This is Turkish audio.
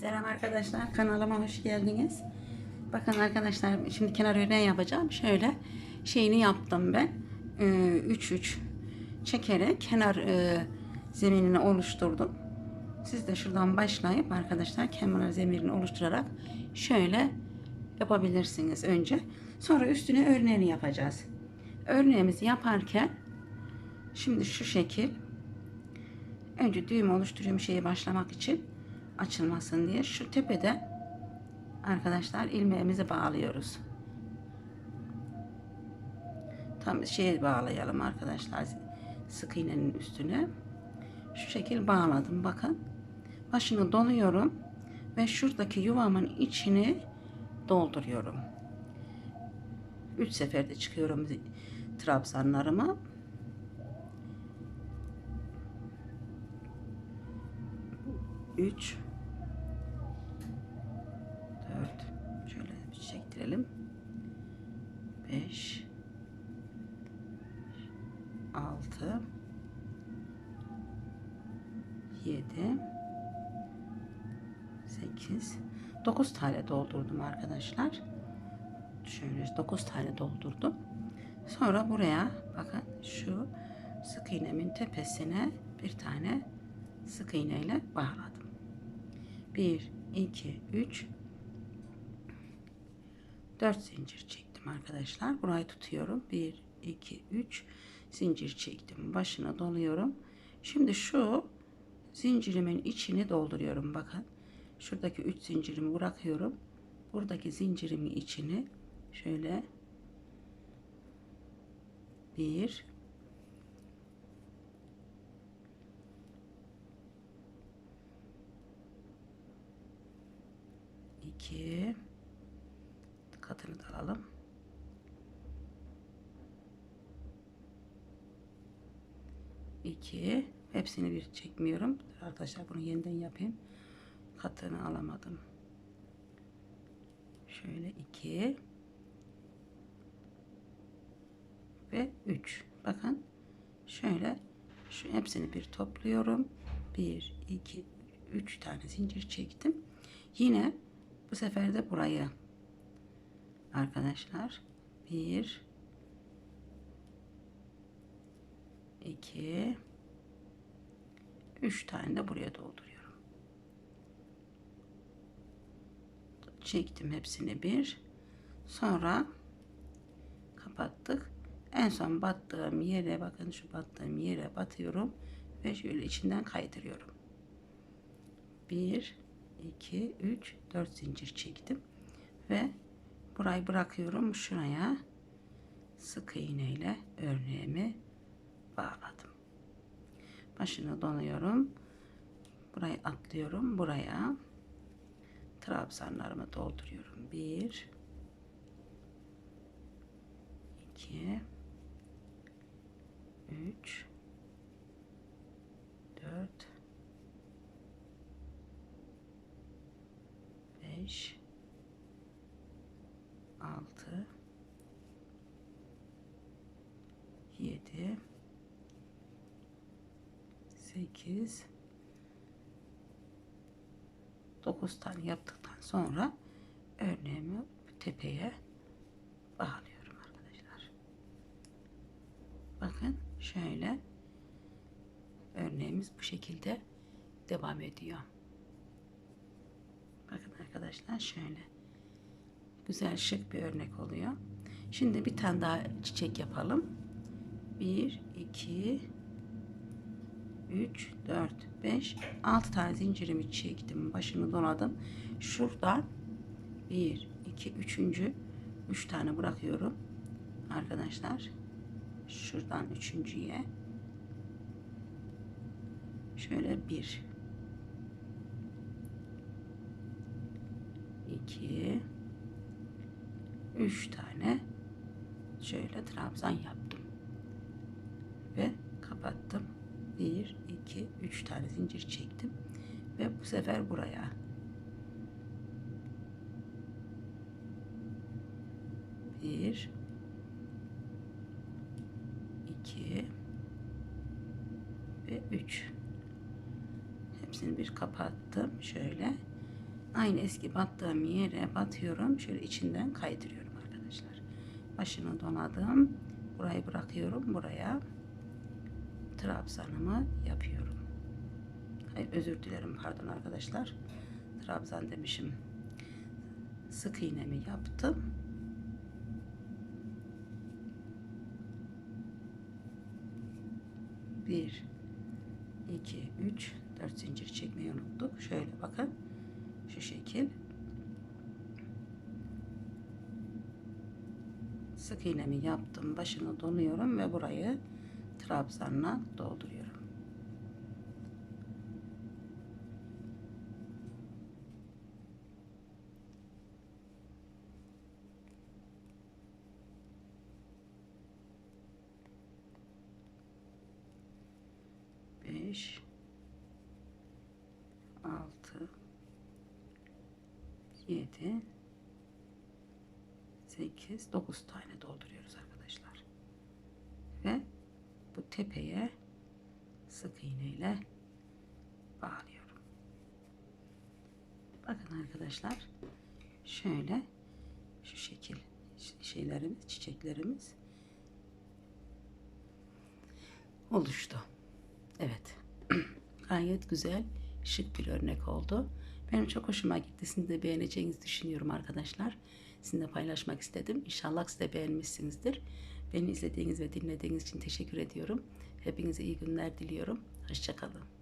Selam arkadaşlar kanalıma hoş geldiniz. Bakın arkadaşlar şimdi kenar örneği yapacağım. Şöyle şeyini yaptım ben. 3-3 çekerek kenar e, zeminini oluşturdum. Siz de şuradan başlayıp arkadaşlar kenar zeminini oluşturarak şöyle yapabilirsiniz önce. Sonra üstüne örneğini yapacağız. Örneğimizi yaparken şimdi şu şekil önce düğüm oluşturuyorum şeyi başlamak için açılmasın diye şu tepede arkadaşlar ilmeğimizi bağlıyoruz. Tam şeye bağlayalım arkadaşlar sık iğnenin üstüne. Şu şekil bağladım bakın. Başını doluyorum ve şuradaki yuvamın içini dolduruyorum. Üç seferde çıkıyorum trabzanlarımı. Üç, çektirelim. Beş, altı, yedi, sekiz, dokuz tane doldurdum arkadaşlar. Şöyle dokuz tane doldurdum. Sonra buraya bakın şu sık iğnemin tepesine bir tane sık iğneyle bağladım. 1 2 3 4 zincir çektim arkadaşlar. Burayı tutuyorum. 1 2 3 zincir çektim. Başına doluyorum. Şimdi şu zincirimin içini dolduruyorum. Bakın. Şuradaki 3 zincirimi bırakıyorum. Buradaki zincirimin içini şöyle 1 2 alalım. İki. Hepsini bir çekmiyorum. Arkadaşlar bunu yeniden yapayım. Katını alamadım. Şöyle iki ve üç. Bakın şöyle şu hepsini bir topluyorum. Bir, iki, üç tane zincir çektim. Yine bu sefer de burayı arkadaşlar bir iki üç tane de buraya dolduruyorum. Çektim hepsini bir. Sonra kapattık. En son battığım yere bakın şu battığım yere batıyorum ve şöyle içinden kaydırıyorum. Bir 2 3 4 zincir çektim ve burayı bırakıyorum şuraya sık iğne ile örneğimi bağladım. Başını donuyorum burayı atlıyorum buraya trabzanlarımı dolduruyorum. 1 2 3 4 5 6 7 8 9 tane yaptıktan sonra örneğimi tepeye bağlıyorum arkadaşlar. Bakın şöyle örneğimiz bu şekilde devam ediyor. Bakın arkadaşlar şöyle. Güzel şık bir örnek oluyor. Şimdi bir tane daha çiçek yapalım. 1, 2, 3, 4, 5, 6 tane zincirimi çektim. Başını doladım. Şuradan 1, 2, 3. 3 tane bırakıyorum. Arkadaşlar. Şuradan üçüncüye. Şöyle bir 2 3 tane şöyle trabzan yaptım. Ve kapattım. 1 2 3 tane zincir çektim ve bu sefer buraya bir iki ve üç hepsini bir kapattım şöyle aynı eski battığım yere batıyorum. Şöyle içinden kaydırıyorum arkadaşlar. Başını donadım. Burayı bırakıyorum. Buraya trabzanımı yapıyorum. Hayır özür dilerim pardon arkadaşlar. Trabzan demişim. Sık iğnemi yaptım. Bir, iki, üç, dört zincir çekmeyi unuttuk. Şöyle bakın. Şu şekil. Sık iğnemi yaptım. Başını donuyorum ve burayı trabzanla dolduruyorum. Beş, altı, yedi, sekiz, dokuz tane dolduruyoruz tepeye sık iğneyle bağlıyorum. Bakın arkadaşlar şöyle şu şekil şeylerimiz, çiçeklerimiz oluştu. Evet. Gayet güzel, şık bir örnek oldu. Benim çok hoşuma gitti. Sizin de beğeneceğinizi düşünüyorum arkadaşlar. Sizinle paylaşmak istedim. İnşallah siz de beğenmişsinizdir. Beni izlediğiniz ve dinlediğiniz için teşekkür ediyorum. Hepinize iyi günler diliyorum. Hoşçakalın.